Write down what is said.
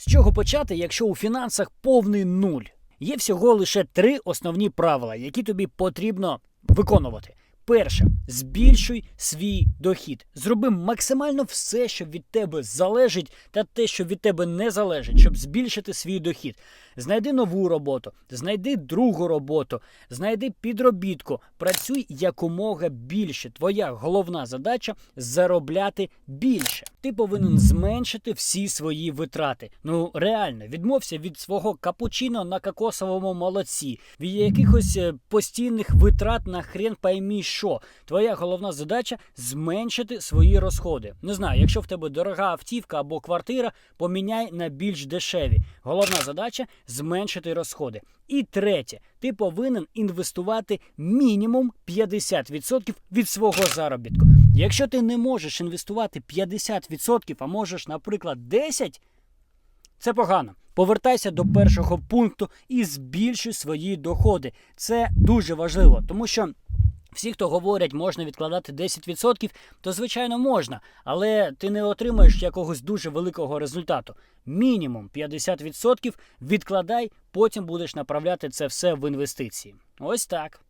З чого почати, якщо у фінансах повний нуль? Є всього лише три основні правила, які тобі потрібно виконувати. Перше, збільшуй свій дохід. Зроби максимально все, що від тебе залежить, та те, що від тебе не залежить, щоб збільшити свій дохід. Знайди нову роботу, знайди другу роботу, знайди підробітку. Працюй якомога більше. Твоя головна задача заробляти більше. Ти повинен зменшити всі свої витрати. Ну реально, відмовся від свого капучино на кокосовому молоці, від якихось е, постійних витрат на хрен поймі що. Твоя головна задача зменшити свої розходи. Не знаю, якщо в тебе дорога автівка або квартира, поміняй на більш дешеві. Головна задача зменшити розходи. І третє, ти повинен інвестувати мінімум 50% від свого заробітку. Якщо ти не можеш інвестувати 50%, а можеш, наприклад, 10%, це погано. Повертайся до першого пункту і збільшуй свої доходи. Це дуже важливо, тому що. Всі, хто говорять, можна відкладати 10%, то звичайно можна, але ти не отримаєш якогось дуже великого результату. Мінімум 50% відкладай, потім будеш направляти це все в інвестиції. Ось так.